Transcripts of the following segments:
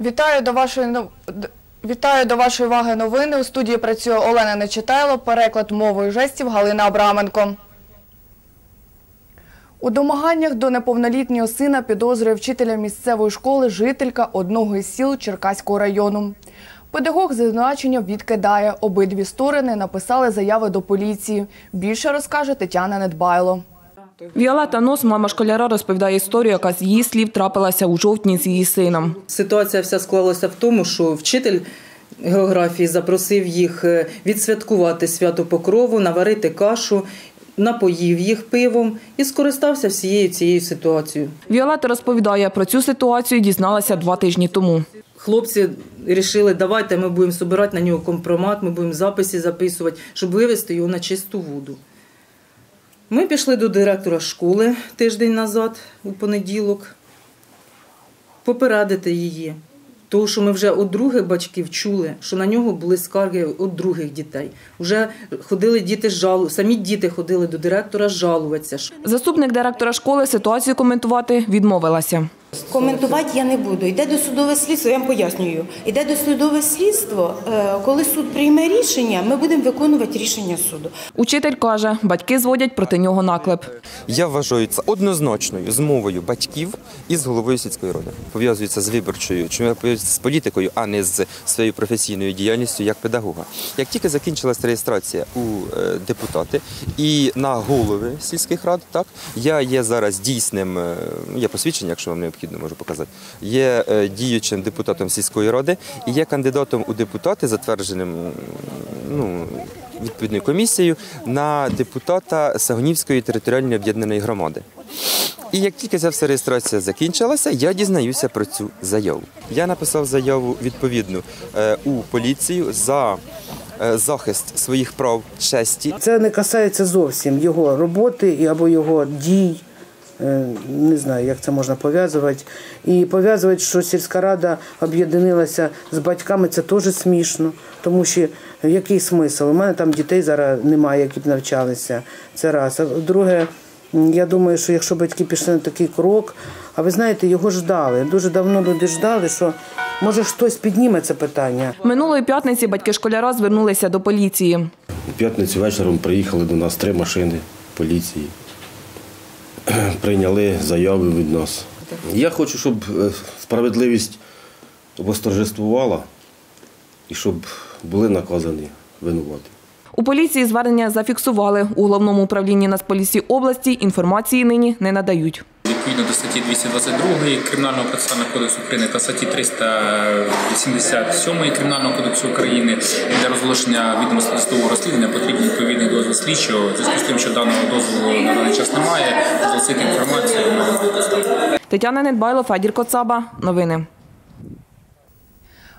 Вітаю до вашої Вітаю до вашої уваги новини. У студії працює Олена Нечитайло, переклад мовою жестів Галина Абраменко. У домаганнях до неповнолітнього сина підозрює вчителя місцевої школи жителька одного із сіл Черкаського району. Педагог звинувачення відкидає. Обидві сторони написали заяви до поліції. Більше розкаже Тетяна Недбайло. Віолетта Нос, мама школяра, розповідає історію, яка з її слів трапилася у жовтні з її сином. Ситуація вся склалася в тому, що вчитель географії запросив їх е, відсвяткувати свято Покрову, наварити кашу, напоїв їх пивом і скористався всією цією ситуацією. Віолетта розповідає, про цю ситуацію дізналася два тижні тому. Хлопці вирішили, давайте ми будемо збирати на нього компромат, ми будемо записи записувати, щоб вивести його на чисту воду. Ми пішли до директора школи тиждень назад, у понеділок, попередити її. Тому що ми вже від других батьків чули, що на нього були скарги від других дітей. Вже ходили діти жалу, самі діти ходили до директора жалуватися. Заступник директора школи ситуацію коментувати відмовилася. Коментувати я не буду. Йде до судове слідство, я вам пояснюю. Йде до судове слідство. е, Коли суд прийме рішення, ми будемо виконувати рішення суду. Учитель каже, батьки зводять проти нього наклеп. Я вважаю це однозначною змовою батьків із головою сільської ради. Пов'язується з виборчою, пов'язується з політикою, а не з своєю професійною діяльністю як педагога. Як тільки закінчилась реєстрація у е, депутати і на голови сільських рад, так я є зараз дійсним, е, є посвідчення, якщо вам необхідно, можу показати. Є е, діючим депутатом сільської ради і є кандидатом у депутати, затвердженим ну, відповідною комісією на депутата Сагонівської територіальної об'єднаної громади. І як тільки ця вся реєстрація закінчилася, я дізнаюся про цю заяву. Я написав заяву відповідну е, у поліцію за е, захист своїх прав честі Це не касається зовсім його роботи або його дій. Е, Не знаю, як це можна пов'язувати. І пов'язувати, що сільська рада об'єдналася з батьками, це теж смішно. Тому що який смисл? У мене там дітей зараз немає, які б навчалися. Це раз. А друге, я думаю, що якщо батьки пішли на такий крок, а ви знаєте, його ждали. Дуже давно люди ждали, що може хтось підніме це питання. Минулої п'ятниці батьки школяра звернулися до поліції. У п'ятницю вечором приїхали до нас три машини поліції. Прийняли заяви від нас. Я хочу, щоб е, справедливість восторжествувала і щоб були наказані винуваті. У поліції звернення зафіксували. У головному управлінні Нацполіції області інформації нині не надають. Відповідно до статті 222 Кримінального процесуального кодексу України та статті 387 Кримінального кодексу України для розголошення відомостей розслідування потрібен відповідний дозвіл слідчого. Зв'язку з тим, що даного дозволу на даний час немає, розголосити інформацію. Тетяна Недбайло, Федір Коцаба. Новини.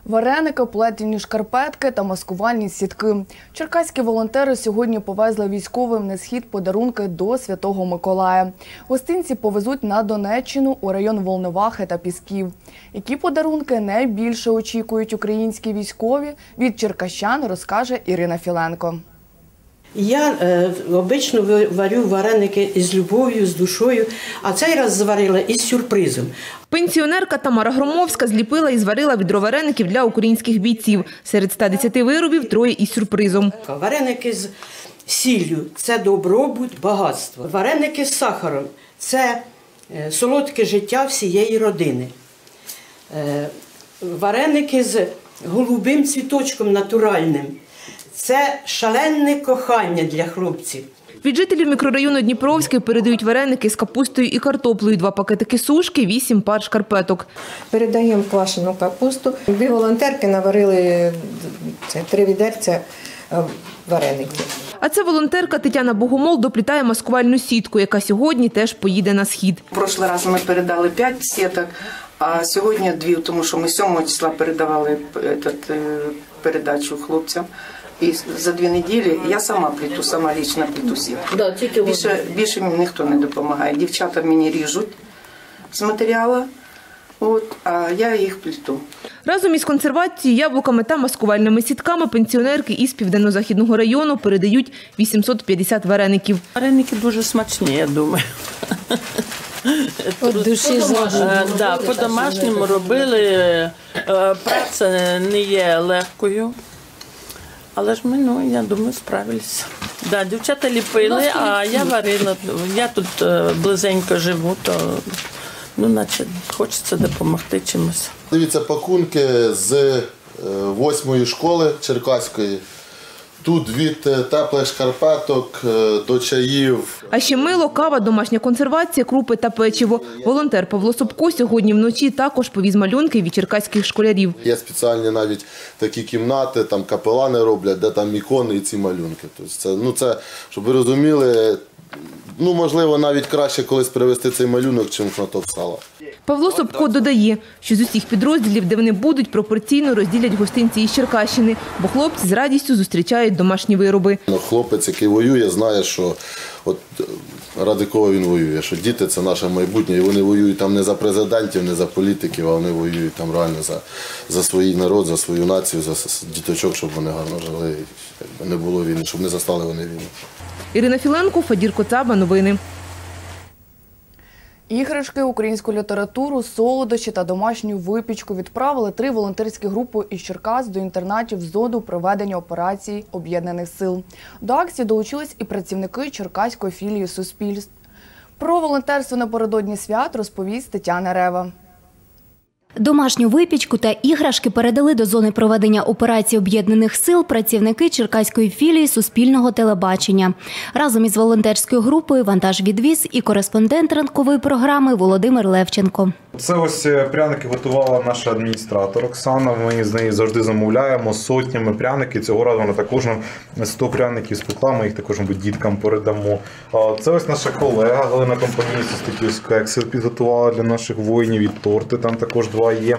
Вареники, плетені шкарпетки та маскувальні сітки. Черкаські волонтери сьогодні повезли військовим на схід подарунки до Святого Миколая. Гостинці повезуть на Донеччину у район Волновахи та Пісків. Які подарунки найбільше очікують українські військові від черкащан, розкаже Ірина Філенко. Я е, обично варю вареники із любов'ю, з душою, а цей раз зварила із сюрпризом. Пенсіонерка Тамара Громовська зліпила і зварила відро вареників для українських бійців. Серед 110 виробів троє із сюрпризом. Вареники з сіллю це добробут, багатство. Вареники з сахаром це е, солодке життя всієї родини. Е, Вареники з голубим цвіточком натуральним. Це шалене кохання для хлопців. Від жителів мікрорайону Дніпровський передають вареники з капустою і картоплею, два пакетики сушки, вісім пар шкарпеток. Передаємо квашену капусту. Дві волонтерки наварили це, три відерця е, вареників. А це волонтерка Тетяна Богомол доплітає маскувальну сітку, яка сьогодні теж поїде на схід. В прошлый раз ми передали 5 сіток, а сьогодні дві, тому що ми 7 числа передавали е, передачу хлопцям. І за дві неділі я сама пліту, сама лічно пліту сітку. Да, тільки більше, більше мені ніхто не допомагає. Дівчата мені ріжуть з матеріалу, От, а я їх пліту. Разом із консервацією, яблуками та маскувальними сітками пенсіонерки із південно-західного району передають 850 вареників. Вареники дуже смачні, я думаю. От душі Е, зажили. да, по-домашньому робили. Е, Праця не є легкою. Але ж ми, ну, я думаю, справилися. Да, дівчата ліпили, а я варила. Я тут е, близенько живу, то ну, наче хочеться допомогти чимось. Дивіться, пакунки з е, восьмої школи Черкаської. Тут від е, теплих шкарпеток е, до чаїв. А ще мило, кава, домашня консервація, крупи та печиво. Волонтер Павло Собко сьогодні вночі також повіз малюнки від черкаських школярів. Є спеціальні навіть такі кімнати, там капелани роблять, де там ікони і ці малюнки. Тобто це, ну це, щоб ви розуміли, ну можливо навіть краще колись привезти цей малюнок, чим шматок сала. Павло Собко додає, що з усіх підрозділів, де вони будуть, пропорційно розділять гостинці із Черкащини, бо хлопці з радістю зустрічають домашні вироби. Ну, Хлопець, який воює, знає, що от ради кого він воює, що діти це наше майбутнє, і вони воюють там не за президентів, не за політиків, а вони воюють там реально за, за свій народ, за свою націю, за діточок, щоб вони гарно жили, не було війни, щоб не застали вони війну. Ірина Філенко, Фадір Коцаба. Новини. Іграшки, українську літературу, солодощі та домашню випічку відправили три волонтерські групи із Черкас до інтернатів з зоду проведення операції Об'єднаних сил. До акції долучились і працівники Черкаської філії суспільств. Про волонтерство напередодні свят розповість Тетяна Рева. Домашню випічку та іграшки передали до зони проведення операції об'єднаних сил працівники Черкаської філії Суспільного телебачення. Разом із волонтерською групою вантаж відвіз і кореспондент ранкової програми Володимир Левченко. Це ось е, пряники готувала наша адміністратор Оксана. Ми з неї завжди замовляємо сотнями пряники. Цього разу вона також нам 100 пряників спекла. Ми їх також мабуть, діткам передамо. Це ось наша колега Галина з такі ось підготувала для наших воїнів. І торти там також два є.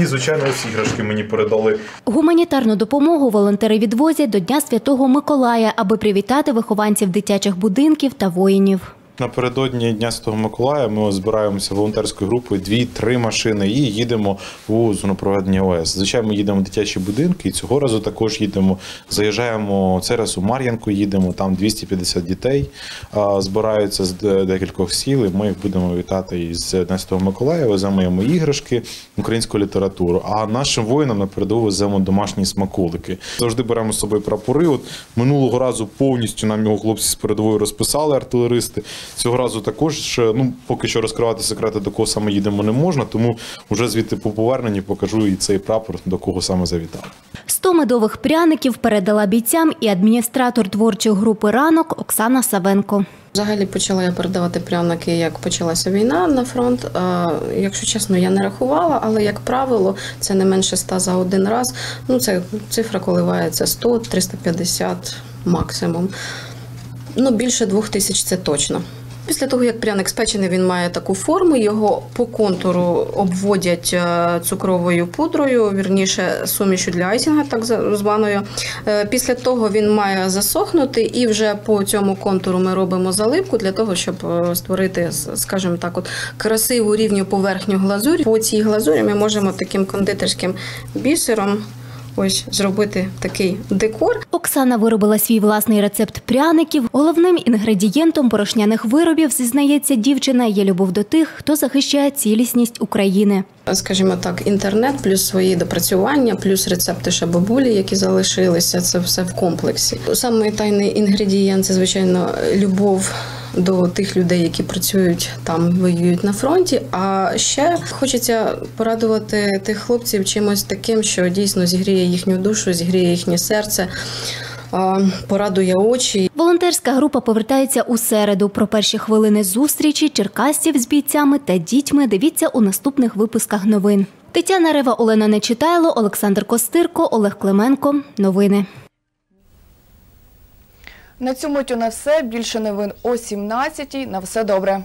І звичайно, ось іграшки мені передали. Гуманітарну допомогу волонтери відвозять до Дня Святого Миколая, аби привітати вихованців дитячих будинків та воїнів. Напередодні Дня Святого Миколая ми збираємося волонтерською групою дві-три машини і їдемо у зону проведення ОС. Звичайно, ми їдемо в дитячі будинки, і цього разу також їдемо. Заїжджаємо цей раз у Мар'янку, їдемо там 250 дітей. Збираються з декількох сіл. і Ми їх будемо вітати із Дня Святого Миколая. Веземо іграшки, українську літературу. А нашим воїнам на передову веземо домашні смаколики. Завжди беремо з собою прапори. От минулого разу повністю нам його хлопці з передової розписали артилеристи. Цього разу також ну поки що розкривати секрети, до кого саме їдемо не можна, тому вже звідти по поверненні покажу і цей прапор, до кого саме завітав. 100 медових пряників передала бійцям і адміністратор творчої групи ранок Оксана Савенко. Взагалі почала я передавати пряники, як почалася війна на фронт. Якщо чесно, я не рахувала, але як правило, це не менше ста за один раз. Ну, це цифра коливається 100, 350 максимум. Ну, більше двох тисяч це точно. Після того, як пряник спечений, він має таку форму, його по контуру обводять е, цукровою пудрою, вірніше сумішю для айсінга, так званою. Е, Після того він має засохнути, і вже по цьому контуру ми робимо заливку для того, щоб е, створити, скажімо так, от красиву рівню поверхню глазурі. По цій глазурі ми можемо таким кондитерським бісером ось зробити такий декор. Оксана виробила свій власний рецепт пряників. Головним інгредієнтом порошняних виробів, зізнається дівчина, є любов до тих, хто захищає цілісність України. Скажімо так, інтернет, плюс свої допрацювання, плюс рецепти ще бабулі, які залишилися. Це все в комплексі. Самий тайний інгредієнт це звичайно любов. До тих людей, які працюють там, воюють на фронті. А ще хочеться порадувати тих хлопців чимось таким, що дійсно зігріє їхню душу, зігріє їхнє серце, порадує очі. Волонтерська група повертається у середу. Про перші хвилини зустрічі черкасців з бійцями та дітьми дивіться у наступних випусках новин. Тетяна Рева, Олена Нечитайло, Олександр Костирко, Олег Клименко. Новини. На цьому мить у нас все. Більше новин о 17-й. На все добре.